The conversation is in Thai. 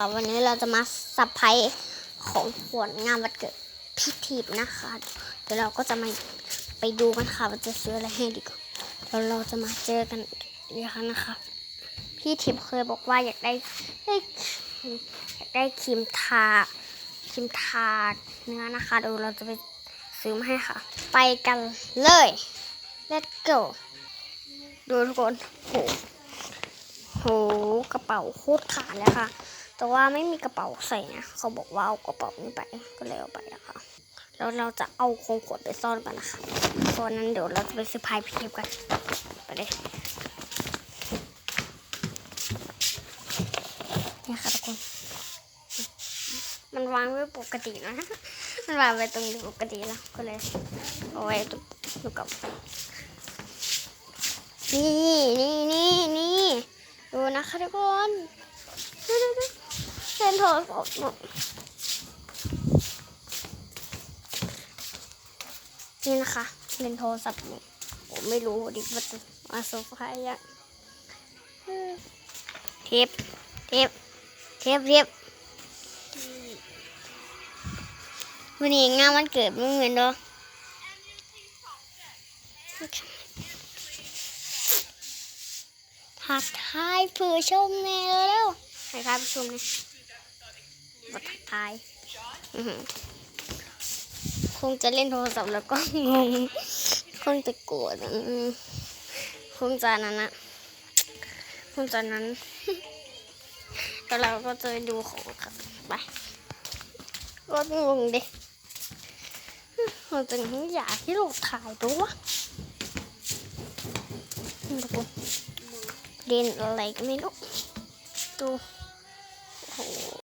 วันนี้เราจะมาสับไพของขวัญงานวันเกิดพี่ทิพย์นะคะ เดี๋ยวเราก็จะมาไปดูกันค่ะว่าจะซื้ออะไรให้ดีกว่าแล้วเราจะมาเจอกันอีกครั้งนะคะ พี่ทิพย์เคยบอกว่าอยากได้ได้อยากได้ครีมทาครีมทาเนื้อนะคะเดี๋ยวเราจะไปซื้อมาให้ค่ะ ไปกันเลย let's go ดูทุกคนโหโหกระเป๋าโคตรขาดเลยค่ะ แต่ว่าไม่มีกระเป๋าใส่นะเขาบอกว่าเอากระเป๋านี้ไปก็เลยเอาไปอะค่ะแล้วเราจะเอาโคงขวดไปซ่อนกันนะคะตอนนั้นเดี๋ยวเราจะไปซื้อพายพีเทปกันไปเลยนี่ค่ะทุกคน มันวางไว้ปกตินะมันวางไว้ตรงปกติแล้วก็เลยเอาไว้ตรงดูกับนี่นี่นี่นี่ดูนะคะทุกคนดูดูดู เล่นโทรศัพท์นี่นะคะเล่นโทรศัพท์อยู่ผมไม่รู้ดิว่าจะมาเซอร์ไพรส์อะเทปเทปเทปเทปวันนี้งานวันเกิดมึงเหมือนเด้อทักทายผู้ชมแน่เร็วๆทักทายผู้ชมเนี่ยายอื้อหือคงจะเล่นโทรศัพท์แล้วก็งง คงจะโกรธอืมคงจะนั้นนะคงจะนั้น แล้วเราก็จะไปดูของครับไปก็งงดิคงจะไม่อยากที่เราถ่ายตัวนี่ทุกคนเรียนอะไรก็ไม่รู้ดูโอ้โห